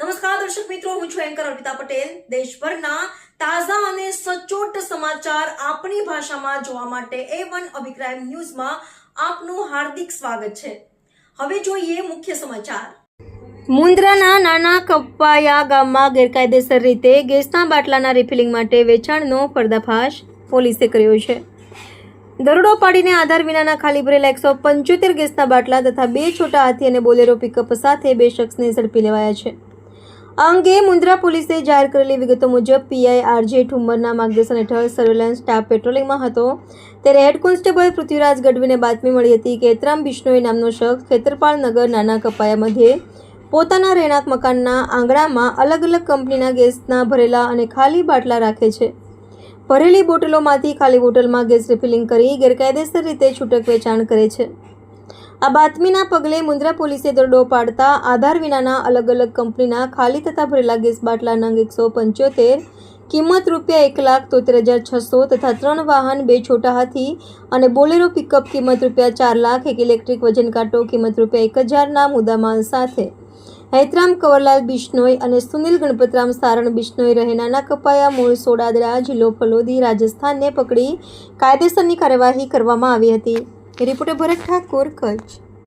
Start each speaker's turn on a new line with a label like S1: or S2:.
S1: નમસ્કાર, દર્શક મિત્રો, હું છું એન્કર અર્પિતા પટેલ. દેશભરના તાજા અને સચોટ સમાચાર આપણી ભાષામાં જોવા માટે એ વન અભિપ્રાય ન્યૂઝમાં આપનું હાર્દિક સ્વાગત છે. હવે જોઈએ મુખ્ય સમાચાર. મુન્દ્રાના નાના કપાયા ગામમાં ગેરકાયદેસર રીતે ગેસના બાટલાના રિફિલિંગ માટે વેચાણનો પર્દાફાશ પોલીસે કર્યો છે. દરોડો પાડીને આધાર વિનાના ખાલી ભરેલા એકસો પંચોતેર ગેસના બાટલા તથા બે છોટા હાથી અને બોલેરો પિકઅપ સાથે બે શખ્સને ઝડપી લેવાયા છે. અંગે મુન્દ્રા પોલીસે જાહેર કરેલી વિગતો મુજબ પીઆઈ આરજે ઠુંબરના માર્ગદર્શન હેઠળ સર્વેલન્સ સ્ટાફ પેટ્રોલિંગમાં હતો. ત્યારે હેડ કોન્સ્ટેબલ પૃથ્વીરાજ ગઢવીને બાતમી મળી હતી કે એતરામ બિશ્નોઈ નામનો શખ્સ ખેતરપાળ નગર નાના કપાયા મધ્યે પોતાના રહેણાંક મકાનના આંગણામાં અલગ અલગ કંપનીના ગેસના ભરેલા અને ખાલી બાટલા રાખે છે. ભરેલી બોટલોમાંથી ખાલી બોટલમાં ગેસ રિફિલિંગ કરી ગેરકાયદેસર રીતે છૂટક વેચાણ કરે છે. આ બાતમીના પગલે મુન્દ્રા પોલીસે દરોડો પાડતા આધાર વિનાના અલગ અલગ કંપનીના ખાલી તથા ભરેલા ગેસ બાટલા નંગ એકસો પંચોતેર, કિંમત રૂપિયા એક લાખ તોતેર હજાર છસો તથા ત્રણ વાહન, બે છોટા હાથી અને બોલેરો પિકઅપ કિંમત રૂપિયા ચાર લાખ, એક ઇલેક્ટ્રિક વજન કાંટો કિંમત રૂપિયા એક હજારના મુદ્દામાલ સાથે. હૈતરામ કવરલાલ બિશ્નોઈ અને સુનિલ ગણપતરામ સારણ બિશ્નોઈ રહે નાના કપાયા મૂળ સોડાદરા, જિલ્લો ફલોદી, રાજસ્થાનને પકડી કાયદેસરની કાર્યવાહી કરવામાં આવી હતી. রিপোর্টে ভরত ঠাকুর কোচ